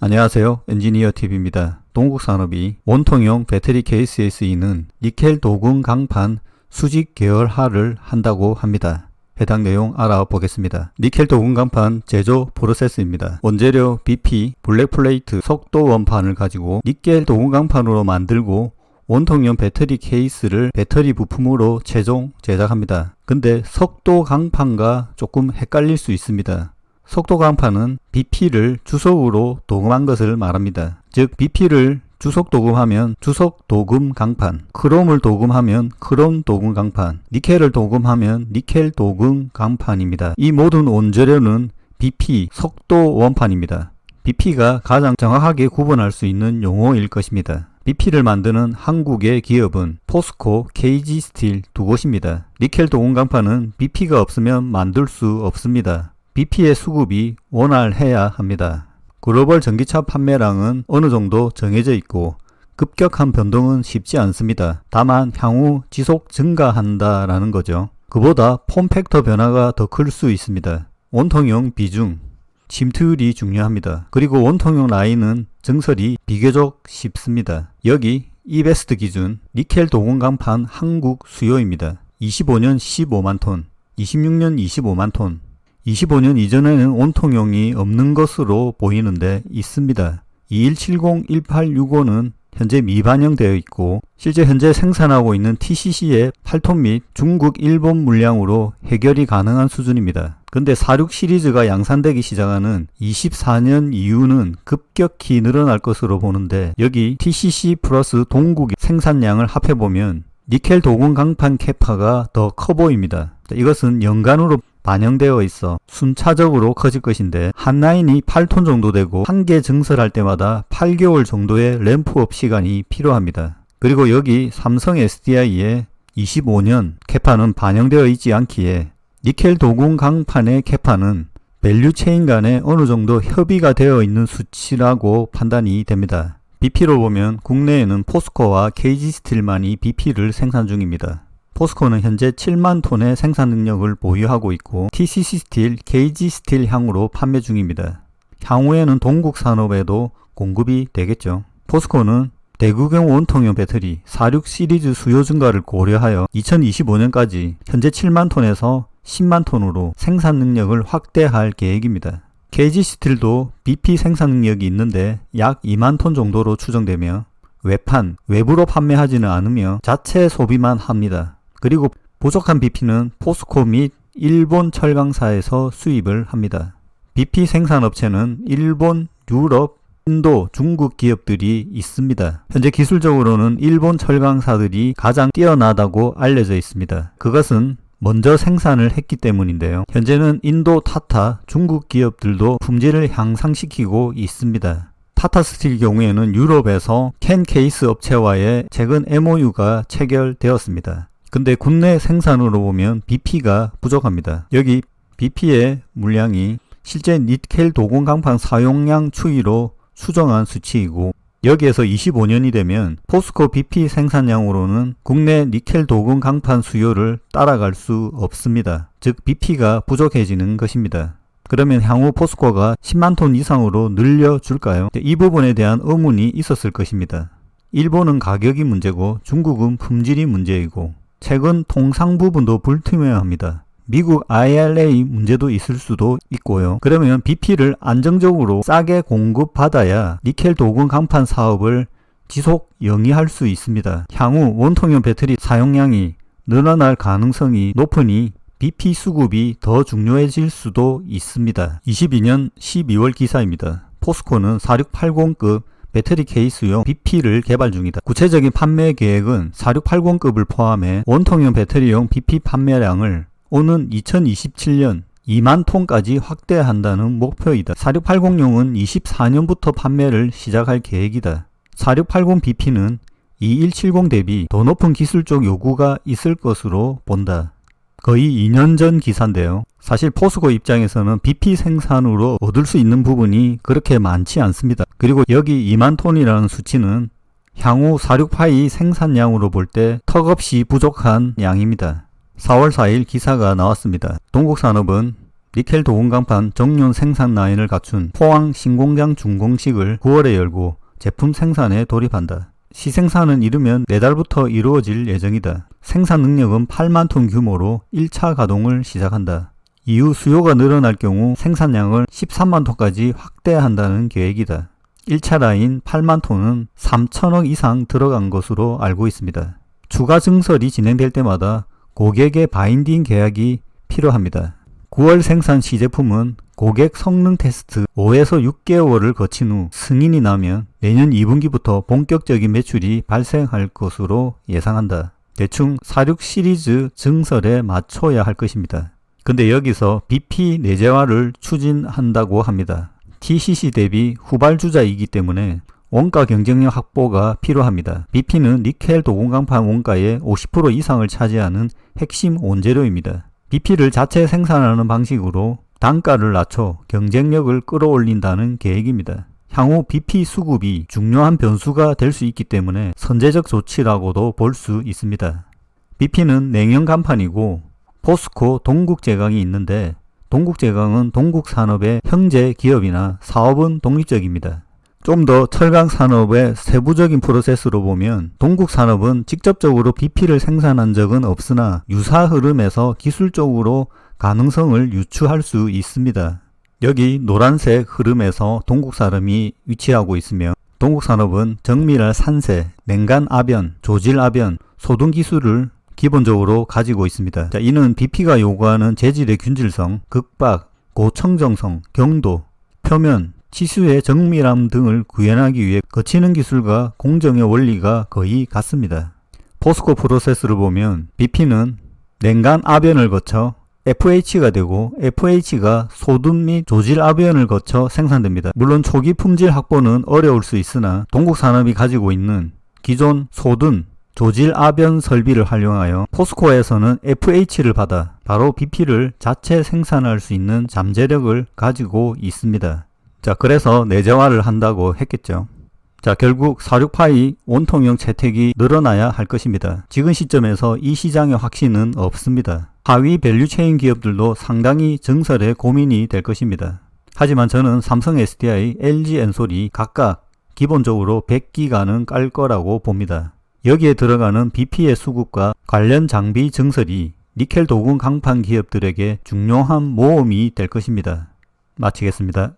안녕하세요. 엔지니어 TV입니다. 동국산업이 원통형 배터리 케이스에 쓰이는 니켈 도금 강판 수직 계열화를 한다고 합니다. 해당 내용 알아보겠습니다. 니켈 도금 강판 제조 프로세스입니다. 원재료 BP, 블랙플레이트, 속도 원판을 가지고 니켈 도금 강판으로 만들고 원통형 배터리 케이스를 배터리 부품으로 최종 제작합니다. 근데 속도 강판과 조금 헷갈릴 수 있습니다. 속도 강판은 BP를 주석으로 도금한 것을 말합니다. 즉 BP를 주석 도금하면 주석 도금 강판, 크롬을 도금하면 크롬 도금 강판, 니켈을 도금하면 니켈 도금 강판입니다. 이 모든 원재료는 BP 속도 원판입니다. BP가 가장 정확하게 구분할 수 있는 용어일 것입니다. BP를 만드는 한국의 기업은 포스코, KG 스틸 두 곳입니다. 니켈 도금 강판은 BP가 없으면 만들 수 없습니다. BP의 수급이 원활해야 합니다. 글로벌 전기차 판매량은 어느 정도 정해져 있고 급격한 변동은 쉽지 않습니다. 다만 향후 지속 증가한다라는 거죠. 그보다 폼팩터 변화가 더 클 수 있습니다. 원통형 비중, 침투율이 중요합니다. 그리고 원통형 라인은 증설이 비교적 쉽습니다. 여기 이베스트 기준 니켈 도금 강판 한국 수요입니다. 25년 15만 톤, 26년 25만 톤, 25년 이전에는 온통용이 없는 것으로 보이는데 있습니다. 2170-1865는 현재 미반영되어 있고 실제 현재 생산하고 있는 TCC의 8톤 및 중국, 일본 물량으로 해결이 가능한 수준입니다. 근데 46 시리즈가 양산되기 시작하는 24년 이후는 급격히 늘어날 것으로 보는데 여기 TCC 플러스 동국의 생산량을 합해보면 니켈 도금 강판 캐파가 더 커 보입니다. 이것은 연간으로 반영되어 있어 순차적으로 커질 것인데 한 라인이 8톤 정도 되고 한 개 증설할 때마다 8개월 정도의 램프업 시간이 필요합니다. 그리고 여기 삼성 SDI의 25년 캐파는 반영되어 있지 않기에 니켈 도금 강판의 캐파는 밸류 체인 간에 어느 정도 협의가 되어 있는 수치라고 판단이 됩니다. BP로 보면 국내에는 포스코와 KG스틸만이 BP를 생산 중입니다. 포스코는 현재 7만 톤의 생산 능력을 보유하고 있고 TCC 스틸, KG 스틸 향으로 판매 중입니다. 향후에는 동국 산업에도 공급이 되겠죠. 포스코는 대구경 원통형 배터리 46 시리즈 수요 증가를 고려하여 2025년까지 현재 7만 톤에서 10만 톤으로 생산 능력을 확대할 계획입니다. KG 스틸도 BP 생산 능력이 있는데 약 2만 톤 정도로 추정되며 외판, 외부로 판매하지는 않으며 자체 소비만 합니다. 그리고 부족한 BP는 포스코 및 일본 철강사에서 수입을 합니다. BP 생산업체는 일본, 유럽, 인도, 중국 기업들이 있습니다. 현재 기술적으로는 일본 철강사들이 가장 뛰어나다고 알려져 있습니다. 그것은 먼저 생산을 했기 때문인데요. 현재는 인도 타타, 중국 기업들도 품질을 향상시키고 있습니다. 타타 스틸 경우에는 유럽에서 캔 케이스 업체와의 최근 MOU가 체결되었습니다. 근데 국내 생산으로 보면 BP가 부족합니다. 여기 BP의 물량이 실제 니켈 도금 강판 사용량 추이로 수정한 수치이고 여기에서 25년이 되면 포스코 BP 생산량으로는 국내 니켈 도금 강판 수요를 따라갈 수 없습니다. 즉 BP가 부족해지는 것입니다. 그러면 향후 포스코가 10만 톤 이상으로 늘려줄까요? 이 부분에 대한 의문이 있었을 것입니다. 일본은 가격이 문제고 중국은 품질이 문제이고 최근 통상 부분도 불투명합니다. 미국 IRA 문제도 있을 수도 있고요. 그러면 BP를 안정적으로 싸게 공급받아야 니켈 도금 강판 사업을 지속 영위할 수 있습니다. 향후 원통형 배터리 사용량이 늘어날 가능성이 높으니 BP 수급이 더 중요해질 수도 있습니다. 22년 12월 기사입니다. 포스코는 4680급 배터리 케이스용 BP를 개발 중이다. 구체적인 판매 계획은 4680급을 포함해 원통형 배터리용 BP 판매량을 오는 2027년 2만 톤까지 확대한다는 목표이다. 4680용은 24년부터 판매를 시작할 계획이다. 4680BP는 2170 대비 더 높은 기술적 요구가 있을 것으로 본다. 거의 2년 전 기사인데요. 사실 포스코 입장에서는 BP 생산으로 얻을 수 있는 부분이 그렇게 많지 않습니다. 그리고 여기 2만 톤이라는 수치는 향후 46파이 생산량으로 볼 때 턱없이 부족한 양입니다. 4월 4일 기사가 나왔습니다. 동국산업은 니켈 도금강판 정륜 생산 라인을 갖춘 포항 신공장 준공식을 9월에 열고 제품 생산에 돌입한다. 시생산은 이르면 내달부터 이루어질 예정이다. 생산 능력은 8만 톤 규모로 1차 가동을 시작한다. 이후 수요가 늘어날 경우 생산량을 13만 톤까지 확대한다는 계획이다. 1차 라인 8만 톤은 3천억 이상 들어간 것으로 알고 있습니다. 추가 증설이 진행될 때마다 고객의 바인딩 계약이 필요합니다. 9월 생산 시제품은 고객 성능 테스트 5에서 6개월을 거친 후 승인이 나면 내년 2분기부터 본격적인 매출이 발생할 것으로 예상한다. 대충 46 시리즈 증설에 맞춰야 할 것입니다. 근데 여기서 BP 내재화를 추진한다고 합니다. TCC 대비 후발주자이기 때문에 원가 경쟁력 확보가 필요합니다. BP는 니켈 도공강판 원가의 50% 이상을 차지하는 핵심 원재료입니다. BP를 자체 생산하는 방식으로 단가를 낮춰 경쟁력을 끌어올린다는 계획입니다. 향후 BP 수급이 중요한 변수가 될 수 있기 때문에 선제적 조치라고도 볼 수 있습니다. BP는 냉연 간판이고 포스코 동국제강이 있는데 동국제강은 동국산업의 형제 기업이나 사업은 독립적입니다. 좀 더 철강 산업의 세부적인 프로세스로 보면 동국 산업은 직접적으로 BP를 생산한 적은 없으나 유사 흐름에서 기술적으로 가능성을 유추할 수 있습니다. 여기 노란색 흐름에서 동국 산업이 위치하고 있으며 동국 산업은 정밀할 산세, 냉간 아변, 조질 아변, 소등 기술을 기본적으로 가지고 있습니다. 자, 이는 BP가 요구하는 재질의 균질성, 극박, 고청정성, 경도, 표면, 치수의 정밀함 등을 구현하기 위해 거치는 기술과 공정의 원리가 거의 같습니다. 포스코 프로세스를 보면 BP는 냉간 아변을 거쳐 FH가 되고 FH가 소둔 및 조질 아변을 거쳐 생산됩니다. 물론 초기 품질 확보는 어려울 수 있으나 동국산업이 가지고 있는 기존 소둔 조질 아변 설비를 활용하여 포스코에서는 FH를 받아 바로 BP를 자체 생산할 수 있는 잠재력을 가지고 있습니다. 자, 그래서 내재화를 한다고 했겠죠. 자, 결국 46파이 원통형 채택이 늘어나야 할 것입니다. 지금 시점에서 이 시장의 확신은 없습니다. 하위 밸류체인 기업들도 상당히 증설에 고민이 될 것입니다. 하지만 저는 삼성 SDI, LG 엔솔이 각각 기본적으로 100기가는 깔 거라고 봅니다. 여기에 들어가는 BP의 수급과 관련 장비 증설이 니켈 도금 강판 기업들에게 중요한 모험이 될 것입니다. 마치겠습니다.